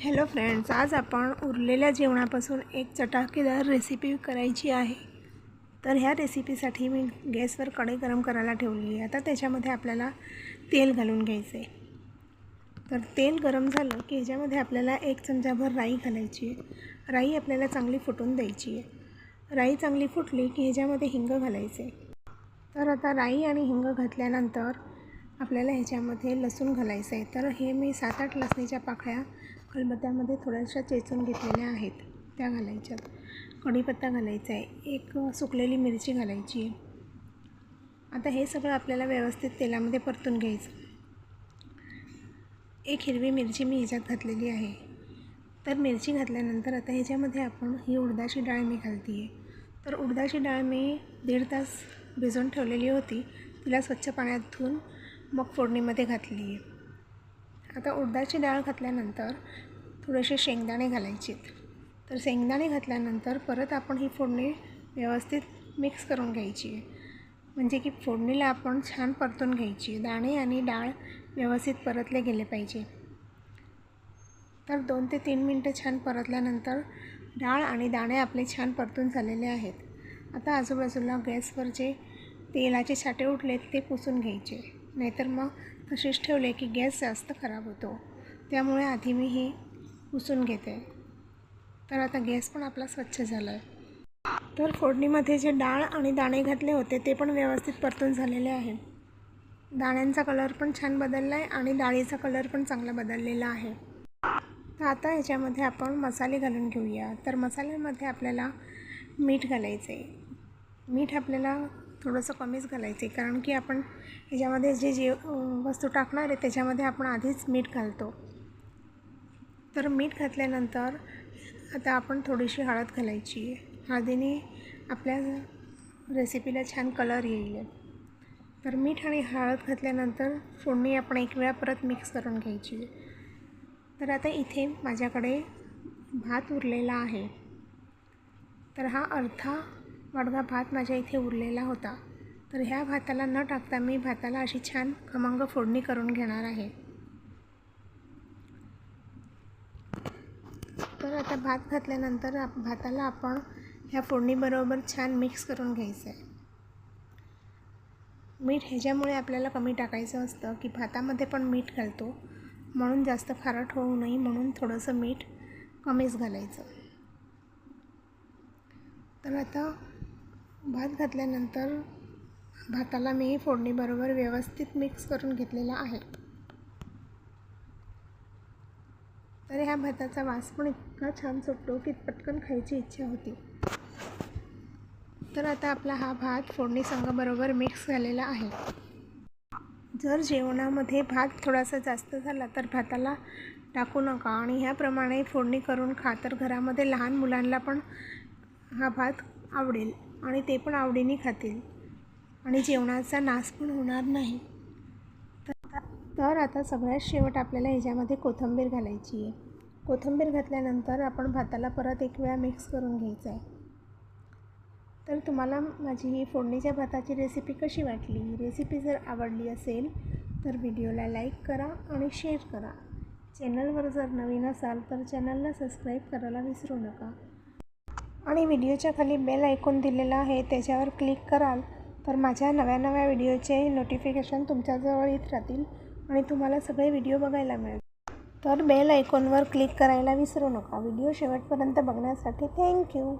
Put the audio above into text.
Hello friends आज आपण उरलेल्या जेवणापासून एक चटाकेदार रेसिपी करायची आहे. तर ह्या रेसिपीसाठी मी गॅसवर कढई गरम करायला ठेवली आहे. आता त्याच्यामध्ये आपल्याला तेल घालून घ्यायचं आहे तर तेल गरम झालं की ह्याच्यामध्ये आपल्याला एक चमचाभर राई घालायची आहे. राई आपल्याला चांगली फुटून द्यायची आहे. राई चांगली फुटली की ह्याच्यामध्ये हिंग घालायचे तर आता राई आणि हिंग घातल्यानंतर आपल्याला ह्याच्यामध्ये लसूण घालायचं आहे तर हे मी सात आठ लसणीच्या पाकळ्या खलबत्त्यामध्ये थोड्याशा चेचून घेतलेल्या आहेत. त्या घालायच्या. कढीपत्ता घालायचा आहे. एक सुकलेली मिरची घालायची. आहे आता हे सगळं आपल्याला व्यवस्थित तेलामध्ये परतून घ्यायचं. एक हिरवी मिरची मी ह्याच्यात घातलेली आहे. तर मिरची घातल्यानंतर आता ह्याच्यामध्ये आपण ही उडदाची डाळ मी घालते आहे तर उडदाची डाळ मी दीड तास भिजवून ठेवलेली होती. तिला स्वच्छ पाण्यात धुवून मग फोडणीमध्ये घातली आहे आता उडदाची डाळ घातल्यानंतर थोडेसे शेंगदाणे घालायचे. तर शेंगदाणे घातल्यानंतर परत आपण ही फोडणी व्यवस्थित मिक्स करून घ्यायची. म्हणजे की फोडणीला आपण छान परतून घ्यायची. दाणे आणि डाळ व्यवस्थित परतले गेले पाहिजे. तर दोन ते तीन मिनटं छान परतल्यानंतर डाळ आणि दाणे आपले छान परतून झालेले आहेत. आता आजूबाजूला गॅसवर जे तेलाचे साठे उठलेत ते पुसून घ्यायचे. नाहीतर मग तसेच ठेवले की गॅस जास्त खराब होतो. त्यामुळे आधी मी हे पुसून घेते. तर आता गॅस पण आपला स्वच्छ झाला आहे तर फोडणीमध्ये जे डाळ आणि दाणे घातले होते ते पण व्यवस्थित परतून झालेले आहे. दाण्यांचा कलर पण छान बदलला आहे आणि डाळीचा कलर पण चांगला बदललेला आहे. तर आता ह्याच्यामध्ये आपण मसाले घालून घेऊया. तर मसाल्यामध्ये आपल्याला मीठ घालायचं आहे मीठ आपल्याला थोडंसं कमीच घालायचं. आहे कारण की आपण ह्याच्यामध्ये जे जे वस्तू टाकणार आहे त्याच्यामध्ये आपण आधीच मीठ घालतो. तर मीठ घातल्यानंतर आता आपण थोडीशी हळद घालायची. आहे हळदीने आपल्या रेसिपीला छान कलर येईल. तर मीठ आणि हळद घातल्यानंतर फोडणी आपण एक वेळा परत मिक्स करून घ्यायची. आहे तर आता इथे माझ्याकडे भात उरलेला आहे. तर हा अर्धा वाडगा भात माझ्या इथे उरलेला होता. तर ह्या भाताला न टाकता मी भाताला अशी छान खमंग फोडणी करून घेणार आहे. तर आता भात घातल्यानंतर आप भाताला आपण ह्या फोडणीबरोबर छान मिक्स करून घ्यायचं आहे मीठ ह्याच्यामुळे आपल्याला कमी टाकायचं असतं की भातामध्ये पण मीठ घालतो. म्हणून जास्त खारट होऊ नये म्हणून थोडंसं मीठ कमीच घालायचं. तर आता भात घातल्यानंतर भाताला मी फोडणीबरोबर व्यवस्थित मिक्स करून घेतलेला आहे. तर ह्या भाताचा वास पण इतका छान सुटतो की पटकन खायची इच्छा होती. तर आता आपला हा भात फोडणी संघाबरोबर मिक्स झालेला आहे. जर जेवणामध्ये भात थोडासा जास्त झाला तर भाताला टाकू नका आणि ह्याप्रमाणे फोडणी करून खा. तर घरामध्ये लहान मुलांना पण हा भात आवडेल. आणि ते पण आवडीने खातील. आणि जेवणाचा नाश पण होणार नाही. तर तर आता सगळ्यात शेवट आपल्याला ह्याच्यामध्ये कोथिंबीर घालायची आहे. कोथिंबीर घातल्यानंतर आपण भाताला परत एक वेळा मिक्स करून घ्यायचं आहे तर तुम्हाला माझी ही फोडणीच्या भाताची रेसिपी कशी वाटली? रेसिपी जर आवडली असेल तर व्हिडिओला लाईक करा आणि शेअर करा. चॅनलवर जर नवीन असाल तर चॅनलला सबस्क्राईब करायला विसरू नका. आणि व्हिडिओच्या खाली बेल ऐकून दिलेला आहे त्याच्यावर क्लिक कराल तर माझ्या नव्या नव्या व्हिडिओचे नोटिफिकेशन तुमच्याजवळ येत राहतील आणि तुम्हाला सगळे व्हिडिओ बघायला मिळेल तर बेल आयकॉनवर क्लिक करायला विसरू नका. व्हिडिओ शेवटपर्यंत बघण्यासाठी थँक्यू.